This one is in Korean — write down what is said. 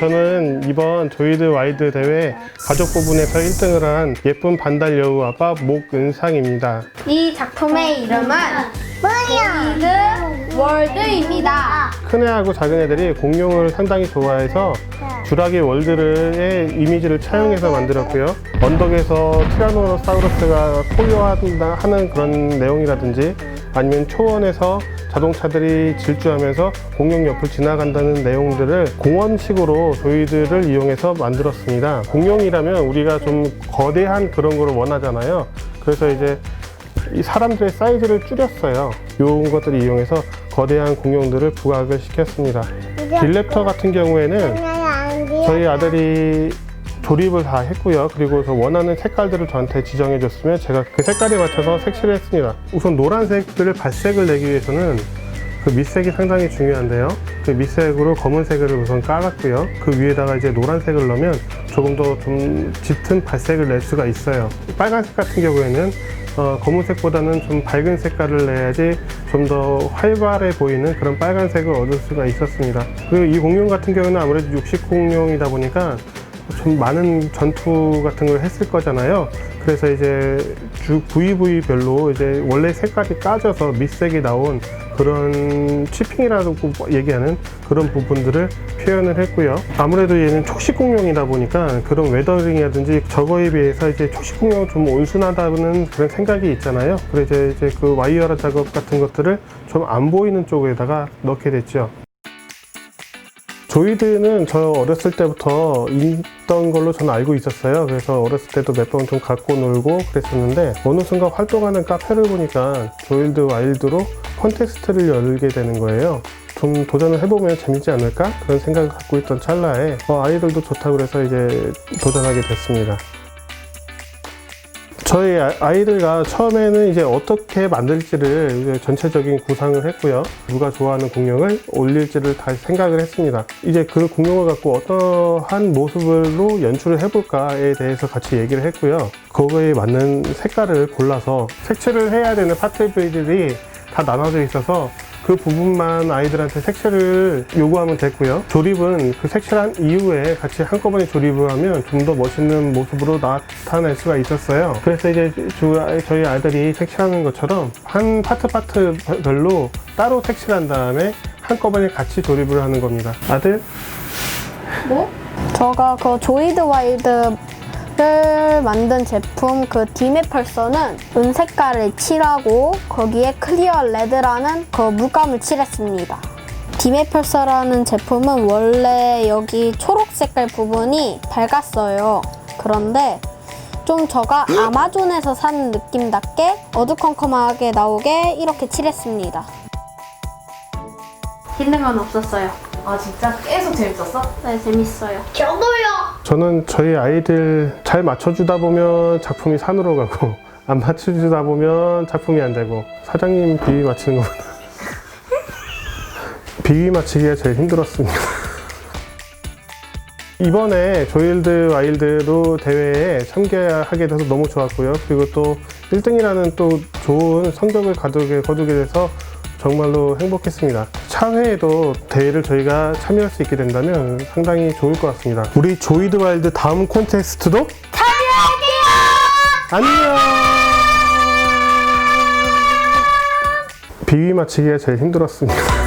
2019년 조이드 와이드 대회 가족 부분에서 1등을 한 예쁜 반달 여우 아빠 목은상입니다. 이 작품의 이름은 조이드 월드입니다. 큰 애하고 작은 애들이 공룡을 상당히 좋아해서 주라기 월드의 이미지를 차용해서 만들었고요. 언덕에서 티라노사우루스가 포효하는 그런 내용이라든지 아니면 초원에서 자동차들이 질주하면서 공룡 옆을 지나간다는 내용들을 공원식으로 조이드를 이용해서 만들었습니다. 공룡이라면 우리가 좀 거대한 그런 걸 원하잖아요. 그래서 이제 이 사람들의 사이즈를 줄였어요. 이런 것들을 이용해서 거대한 공룡들을 부각을 시켰습니다. 딜랩터 같은 경우에는 저희 아들이 조립을 다 했고요. 그리고 저 원하는 색깔들을 저한테 지정해 줬으면 제가 그 색깔에 맞춰서 색칠을 했습니다. 우선 노란색을 발색을 내기 위해서는 그 밑색이 상당히 중요한데요. 그 밑색으로 검은색을 우선 깔았고요. 그 위에다가 이제 노란색을 넣으면 조금 더 좀 짙은 발색을 낼 수가 있어요. 빨간색 같은 경우에는 어, 검은색보다는 좀 밝은 색깔을 내야지 좀 더 활발해 보이는 그런 빨간색을 얻을 수가 있었습니다. 그리고 이 공룡 같은 경우는 아무래도 육식 공룡이다 보니까 좀 많은 전투 같은 걸 했을 거잖아요. 그래서 이제 주 부위 부위별로 이제 원래 색깔이 까져서 밑색이 나온 그런 치핑이라고 얘기하는 그런 부분들을 표현을 했고요. 아무래도 얘는 초식 공룡이다 보니까 그런 웨더링이라든지 저거에 비해서 이제 초식 공룡은 좀 온순하다는 그런 생각이 있잖아요. 그래서 이제, 그 와이어라 작업 같은 것들을 좀 안 보이는 쪽에다가 넣게 됐죠. 조이드는 저 어렸을 때부터 있던 걸로 저는 알고 있었어요. 그래서 어렸을 때도 몇 번 좀 갖고 놀고 그랬었는데 어느 순간 활동하는 카페를 보니까 조일드 와일드로 콘테스트를 열게 되는 거예요. 좀 도전을 해보면 재밌지 않을까? 그런 생각을 갖고 있던 찰나에 어, 아이들도 좋다고 그래서 이제 도전하게 됐습니다. 저희 아- 아이들과 처음에는 이제 어떻게 만들지를 이제 전체적인 구상을 했고요. 누가 좋아하는 공룡을 올릴지를 다 생각을 했습니다. 이제 그 공룡을 갖고 어떠한 모습으로 연출을 해볼까에 대해서 같이 얘기를 했고요. 그거에 맞는 색깔을 골라서 색칠을 해야 되는 파트들이 다 나눠져 있어서 그 부분만 아이들한테 색칠을 요구하면 됐고요. 조립은 그 색칠한 이후에 같이 한꺼번에 조립을 하면 좀 더 멋있는 모습으로 나타낼 수가 있었어요. 그래서 이제 주- 저희 아이들이 색칠하는 것처럼 한 파트 파트별로 따로 색칠한 다음에 한꺼번에 같이 조립을 하는 겁니다. 아들? 뭐? 저가 그 조이드 와이드 를 만든 제품 그 디메펄서는 은색깔을 칠하고 거기에 클리어 레드라는 그 물감을 칠했습니다. 디메펄서라는 제품은 원래 여기 초록 색깔 부분이 밝았어요. 그런데 좀 저가 아마존에서 산 느낌답게 어두컴컴하게 나오게 이렇게 칠했습니다. 건 없었어요. 아 진짜 계속 재밌었어? 네, 재밌어요. 저는 저희 아이들 잘 맞춰주다 보면 작품이 산으로 가고 안 맞춰주다 보면 작품이 안 되고 사장님 비위 맞히는 것보다 비위 맞히기가 제일 힘들었습니다. 이번에 조일드 와일드로 대회에 참가하게 돼서 너무 좋았고요. 그리고 또 1등이라는 또 좋은 성적을 거두게, 거두게 돼서 정말로 행복했습니다. 차회에도 대회를 저희가 참여할 수 있게 된다면 상당히 좋을 것 같습니다. 우리 조이드 와일드 다음 콘테스트도 참여할게요! 안녕! 비위 맞히기가 제일 힘들었습니다.